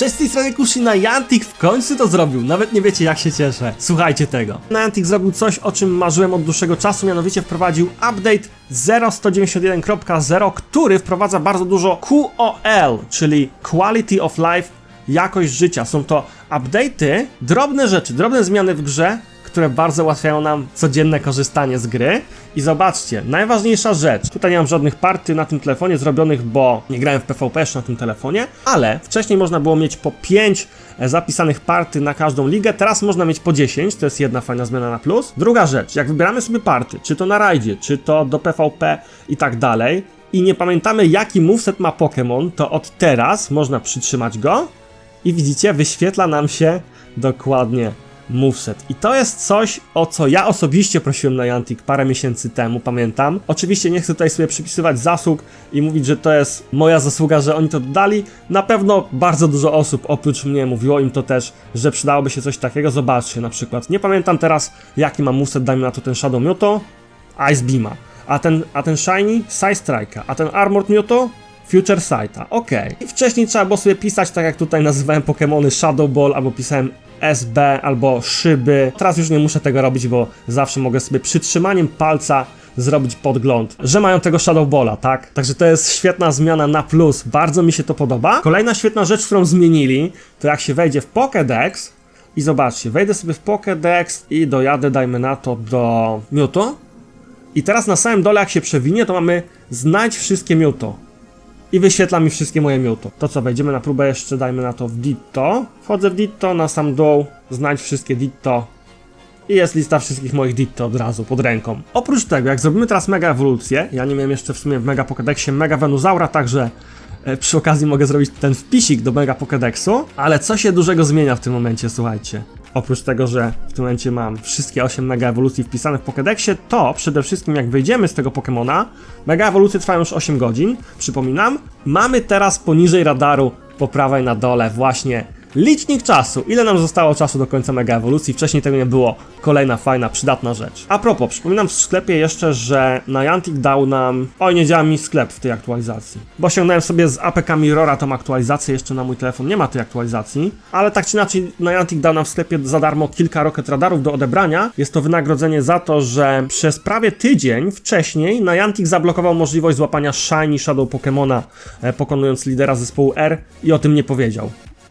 Cześć z tej strony Kushina, Niantic w końcu to zrobił, nawet nie wiecie jak się cieszę. Słuchajcie tego. Niantic zrobił coś, o czym marzyłem od dłuższego czasu, mianowicie wprowadził update 0.191.0, który wprowadza bardzo dużo QOL, czyli Quality of Life, jakość życia. Są to update'y, drobne rzeczy, drobne zmiany w grze, które bardzo ułatwiają nam codzienne korzystanie z gry. I zobaczcie, najważniejsza rzecz. Tutaj nie mam żadnych party na tym telefonie zrobionych, bo nie grałem w PvP jeszcze na tym telefonie, ale wcześniej można było mieć po 5 zapisanych party na każdą ligę, teraz można mieć po 10, to jest jedna fajna zmiana na plus. Druga rzecz, jak wybieramy sobie party, czy to na rajdzie, czy to do PvP i tak dalej, i nie pamiętamy jaki moveset ma Pokémon, to od teraz można przytrzymać go i widzicie, wyświetla nam się dokładnie moveset. I to jest coś, o co ja osobiście prosiłem na Niantic parę miesięcy temu, pamiętam. Oczywiście nie chcę tutaj sobie przypisywać zasług i mówić, że to jest moja zasługa, że oni to dodali. Na pewno bardzo dużo osób oprócz mnie mówiło im to też, że przydałoby się coś takiego. Zobaczcie na przykład. Nie pamiętam teraz, jaki ma moveset, dajmy na to ten Shadow Mewtwo, Ice Beama. A ten, a ten Shiny, Side Strike'a. A ten Armored Mewtwo, Future Sighta, okej. I wcześniej trzeba było sobie pisać, tak jak tutaj nazywałem Pokémony Shadow Ball, albo pisałem SB, albo szyby. Teraz już nie muszę tego robić, bo zawsze mogę sobie przytrzymaniem palca zrobić podgląd, że mają tego Shadow Balla, tak? Także to jest świetna zmiana na plus, bardzo mi się to podoba. Kolejna świetna rzecz, którą zmienili, to jak się wejdzie w Pokédex i zobaczcie, wejdę sobie w Pokédex i dojadę, dajmy na to, do Mewtwo. I teraz na samym dole, jak się przewinie, to mamy znajdź wszystkie Mewtwo i wyświetla mi wszystkie moje miuto. To co, wejdziemy na próbę jeszcze, dajmy na to w Ditto. Wchodzę w Ditto, na sam dół, znajdź wszystkie Ditto. I jest lista wszystkich moich Ditto od razu, pod ręką. Oprócz tego, jak zrobimy teraz mega ewolucję, ja nie miałem jeszcze w sumie w Mega Pokédexie Mega Venusaura, także e, przy okazji mogę zrobić ten wpisik do Mega Pokédexu, ale co się dużego zmienia w tym momencie, słuchajcie. Oprócz tego, że w tym momencie mam wszystkie 8 mega ewolucji wpisane w Pokédexie, to przede wszystkim jak wyjdziemy z tego Pokémona, mega ewolucje trwają już 8 godzin, przypominam, mamy teraz poniżej radaru po prawej na dole właśnie licznik czasu. Ile nam zostało czasu do końca mega ewolucji? Wcześniej tego nie było. Kolejna fajna, przydatna rzecz. A propos, przypominam w sklepie jeszcze, że Niantic dał nam... Oj, nie działa mi sklep w tej aktualizacji. Bo osiągnąłem sobie z APK Mirrora tą aktualizację, jeszcze na mój telefon nie ma tej aktualizacji. Ale tak czy inaczej, Niantic dał nam w sklepie za darmo kilka Rocket Radarów do odebrania. Jest to wynagrodzenie za to, że przez prawie tydzień wcześniej Niantic zablokował możliwość złapania Shiny Shadow Pokemona, e, pokonując lidera zespołu R i o tym nie powiedział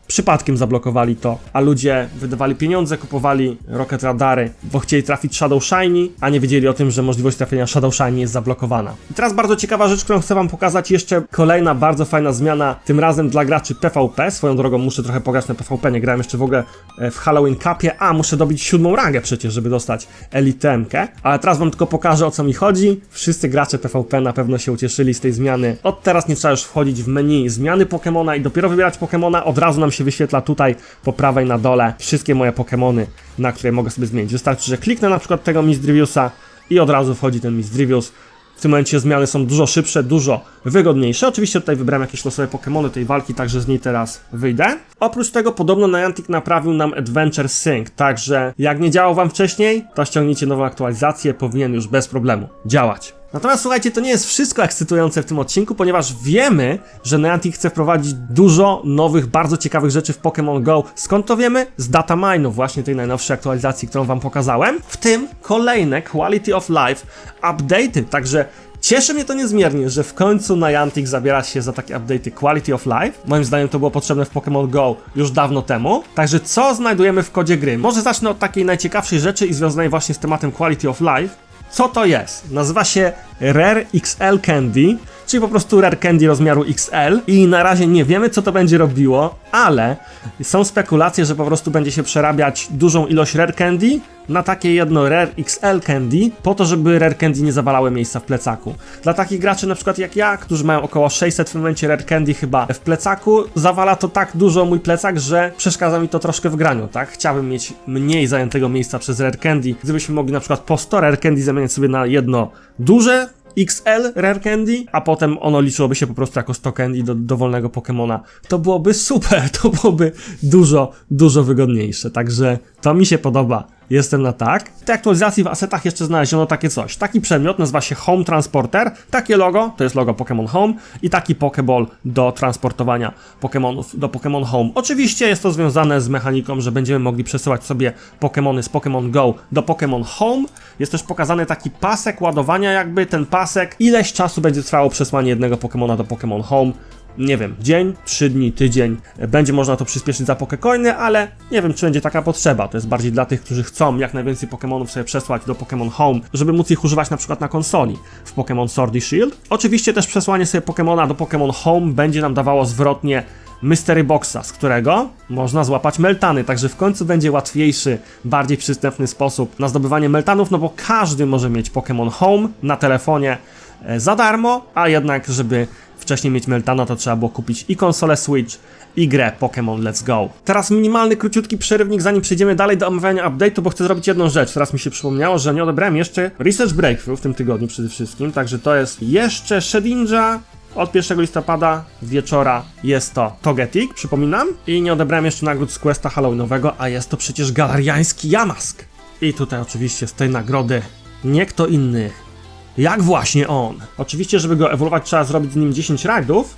przypadkiem zablokowali to, a ludzie wydawali pieniądze, kupowali Rocket Radary, bo chcieli trafić Shadow Shiny, a nie wiedzieli o tym, że możliwość trafienia Shadow Shiny jest zablokowana. I teraz bardzo ciekawa rzecz, którą chcę wam pokazać, jeszcze kolejna bardzo fajna zmiana, tym razem dla graczy PvP, swoją drogą muszę trochę pograć na PvP, nie grałem jeszcze w ogóle e, w Halloween Cupie, a muszę dobić siódmą rangę przecież, żeby dostać Elitemkę, ale teraz wam tylko pokażę o co mi chodzi, wszyscy gracze PvP na pewno się ucieszyli z tej zmiany, od teraz nie trzeba już wchodzić w menu zmiany Pokemona i dopiero wybierać Pokemona, od razu nam się wyświetla tutaj po prawej na dole wszystkie moje Pokémony, na które mogę sobie zmienić. Wystarczy, że kliknę na przykład tego Misdriviusa i od razu wchodzi ten Misdrivius. W tym momencie zmiany są dużo szybsze, dużo wygodniejsze. Oczywiście tutaj wybrałem jakieś losowe Pokémony tej walki, także z niej teraz wyjdę. Oprócz tego podobno Niantic naprawił nam Adventure Sync, także jak nie działał wam wcześniej, to ściągnijcie nową aktualizację, powinien już bez problemu działać. Natomiast słuchajcie, to nie jest wszystko ekscytujące w tym odcinku, ponieważ wiemy, że Niantic chce wprowadzić dużo nowych, bardzo ciekawych rzeczy w Pokémon Go. Skąd to wiemy? Z data mine'u, właśnie tej najnowszej aktualizacji, którą wam pokazałem. W tym kolejne Quality of Life update'y, także Cieszy mnie to niezmiernie, że w końcu Niantic zabiera się za takie update'y Quality of Life. Moim zdaniem to było potrzebne w Pokémon Go już dawno temu. Także co znajdujemy w kodzie gry? Może zacznę od takiej najciekawszej rzeczy i związanej właśnie z tematem Quality of Life. Co to jest? Nazywa się Rare XL Candy, czyli po prostu Rare Candy rozmiaru XL i na razie nie wiemy co to będzie robiło, ale są spekulacje, że po prostu będzie się przerabiać dużą ilość Rare Candy na takie jedno Rare XL Candy, po to, żeby Rare Candy nie zawalały miejsca w plecaku. Dla takich graczy na przykład jak ja, którzy mają około 600 w momencie Rare Candy chyba w plecaku, zawala to tak dużo mój plecak, że przeszkadza mi to troszkę w graniu, tak? Chciałbym mieć mniej zajętego miejsca przez Rare Candy. Gdybyśmy mogli na przykład po 100 Rare Candy zamieniać sobie na jedno duże, XL Rare Candy, a potem ono liczyłoby się po prostu jako 100 candy do dowolnego Pokemona. To byłoby super, to byłoby dużo, dużo wygodniejsze. Także to mi się podoba. Jestem na tak. W tej aktualizacji w asetach jeszcze znaleziono takie coś. Taki przedmiot nazywa się Home Transporter. Takie logo, to jest logo Pokémon Home i taki Pokéball do transportowania Pokémonów do Pokémon Home. Oczywiście jest to związane z mechaniką, że będziemy mogli przesyłać sobie Pokémony z Pokémon Go do Pokémon Home. Jest też pokazany taki pasek ładowania, jakby ten pasek, ileś czasu będzie trwało przesłanie jednego Pokémona do Pokémon Home nie wiem, dzień, trzy dni, tydzień. Będzie można to przyspieszyć za Pokecoiny, ale nie wiem, czy będzie taka potrzeba. To jest bardziej dla tych, którzy chcą jak najwięcej Pokémonów sobie przesłać do Pokémon Home, żeby móc ich używać na przykład na konsoli w Pokémon Sword i Shield. Oczywiście też przesłanie sobie Pokémona do Pokémon Home będzie nam dawało zwrotnie Mystery Boxa, z którego można złapać meltany, także w końcu będzie łatwiejszy, bardziej przystępny sposób na zdobywanie meltanów, no bo każdy może mieć Pokémon Home na telefonie e, za darmo, a jednak, żeby wcześniej mieć Meltana, to trzeba było kupić i konsolę Switch, i grę Pokémon Let's Go. Teraz minimalny, króciutki przerywnik, zanim przejdziemy dalej do omawiania update'u, bo chcę zrobić jedną rzecz. Teraz mi się przypomniało, że nie odebrałem jeszcze Research Breakthrough w tym tygodniu przede wszystkim, także to jest jeszcze Shedinja, od 1 listopada wieczora jest to Togetic, przypominam. I nie odebrałem jeszcze nagród z Questa Halloweenowego, a jest to przecież galariański Yamask. I tutaj oczywiście z tej nagrody nie kto inny, jak właśnie on. Oczywiście, żeby go ewoluować, trzeba zrobić z nim 10 rajdów.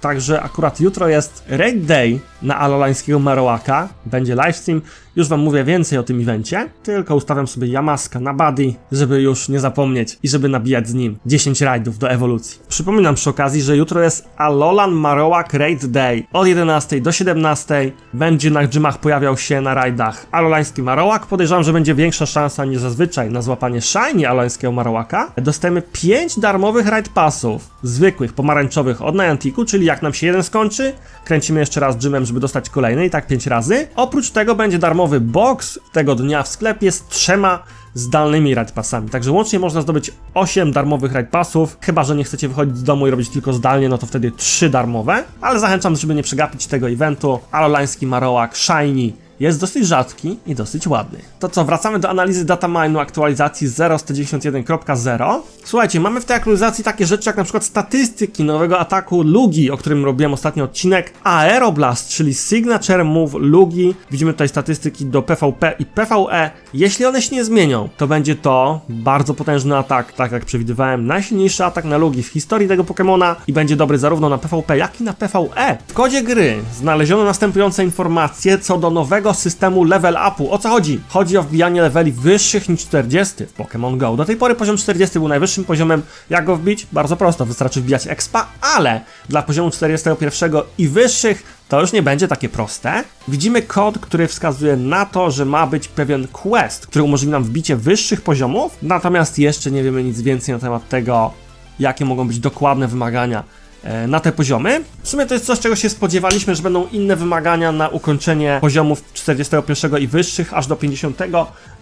Także akurat jutro jest Raid Day na alolańskiego Marowaka. Będzie livestream. Już wam mówię więcej o tym evencie. Tylko ustawiam sobie Yamaska na buddy, żeby już nie zapomnieć i żeby nabijać z nim 10 rajdów do ewolucji. Przypominam przy okazji, że jutro jest Alolan Marowak Raid Day. Od 11 do 17 będzie na gymach pojawiał się na rajdach alolański Marowak. Podejrzewam, że będzie większa szansa niż zazwyczaj na złapanie shiny alolańskiego Marowaka. Dostajemy 5 darmowych raid passów, zwykłych, pomarańczowych od Nianticu, czyli jak nam się jeden skończy, kręcimy jeszcze raz gymem, żeby dostać kolejny i tak 5 razy. Oprócz tego będzie darmowy box tego dnia w sklepie z trzema zdalnymi raid passami. Także łącznie można zdobyć 8 darmowych raid passów. Chyba, że nie chcecie wychodzić z domu i robić tylko zdalnie, no to wtedy 3 darmowe. Ale zachęcam, żeby nie przegapić tego eventu. Alolański Marowak Shiny jest dosyć rzadki i dosyć ładny. To co, wracamy do analizy dataminu aktualizacji 0.191.0. Słuchajcie, mamy w tej aktualizacji takie rzeczy jak na przykład statystyki nowego ataku Lugi, o którym robiłem ostatni odcinek, Aeroblast, czyli Signature Move Lugi. Widzimy tutaj statystyki do PvP i PvE. Jeśli one się nie zmienią, to będzie to bardzo potężny atak, tak jak przewidywałem, najsilniejszy atak na Lugi w historii tego Pokemona i będzie dobry zarówno na PvP, jak i na PvE. W kodzie gry znaleziono następujące informacje co do nowego systemu level upu. O co chodzi? Chodzi o wbijanie leveli wyższych niż 40 w Pokémon Go. Do tej pory poziom 40 był najwyższym poziomem. Jak go wbić? Bardzo prosto, wystarczy wbijać expa, ale dla poziomu 41 i wyższych to już nie będzie takie proste. Widzimy kod, który wskazuje na to, że ma być pewien quest, który umożliwi nam wbicie wyższych poziomów, natomiast jeszcze nie wiemy nic więcej na temat tego, jakie mogą być dokładne wymagania e, na te poziomy. W sumie to jest coś, czego się spodziewaliśmy, że będą inne wymagania na ukończenie poziomów 41 i wyższych, aż do 50,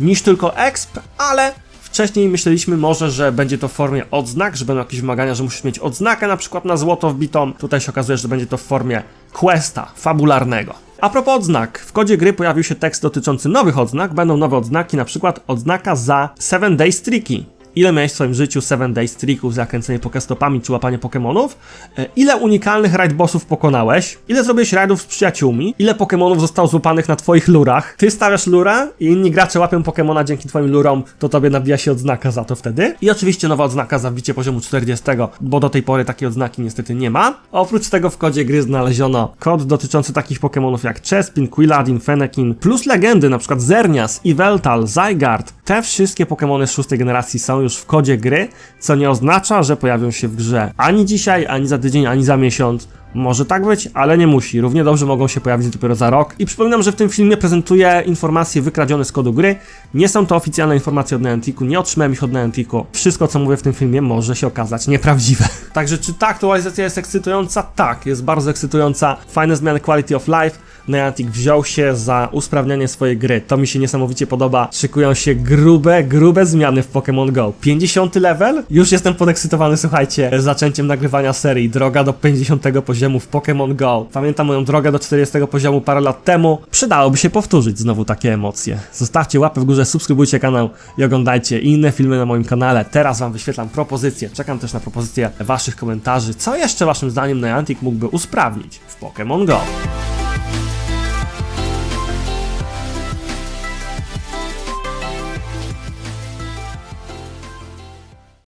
niż tylko exp, ale Wcześniej myśleliśmy może, że będzie to w formie odznak, że będą jakieś wymagania, że musisz mieć odznakę na przykład na złoto wbitą. Tutaj się okazuje, że będzie to w formie questa fabularnego. A propos odznak, w kodzie gry pojawił się tekst dotyczący nowych odznak. Będą nowe odznaki, na przykład odznaka za 7 Day Streaky. Ile miałeś w swoim życiu 7 Day Streaków, zakręcenie pokestopami czy łapanie Pokemonów? E, Ile unikalnych raid bossów pokonałeś? Ile zrobiłeś raidów z przyjaciółmi? Ile Pokemonów zostało złapanych na twoich lurach? Ty stawiasz lura i inni gracze łapią Pokemona dzięki twoim lurom, to tobie nabija się odznaka za to wtedy. I oczywiście nowa odznaka za wbicie poziomu 40, bo do tej pory takiej odznaki niestety nie ma. Oprócz tego w kodzie gry znaleziono kod dotyczący takich Pokemonów jak Chespin, Quilladin, Fennekin, plus legendy, przykład Zernias, Yveltal, Zygarde. Te wszystkie Pokemony z szóstej generacji już w kodzie gry, co nie oznacza, że pojawią się w grze ani dzisiaj, ani za tydzień, ani za miesiąc. Może tak być, ale nie musi. Równie dobrze mogą się pojawić dopiero za rok. I przypominam, że w tym filmie prezentuję informacje wykradzione z kodu gry. Nie są to oficjalne informacje od Nianticu, nie otrzymałem ich od Nianticu. Wszystko, co mówię w tym filmie, może się okazać nieprawdziwe. Także czy ta aktualizacja jest ekscytująca? Tak, jest bardzo ekscytująca. Fajne zmiany quality of life. Niantic wziął się za usprawnianie swojej gry. To mi się niesamowicie podoba. Szykują się grube, grube zmiany w Pokémon Go. 50 level? Już jestem podekscytowany, słuchajcie, zaczęciem nagrywania serii. Droga do 50 poziomu w Pokémon Go. Pamiętam moją drogę do 40 poziomu parę lat temu. Przydałoby się powtórzyć znowu takie emocje. Zostawcie łapę w górze, subskrybujcie kanał i oglądajcie inne filmy na moim kanale. Teraz wam wyświetlam propozycje. Czekam też na propozycje waszych komentarzy. Co jeszcze waszym zdaniem Niantic mógłby usprawnić w Pokémon Go?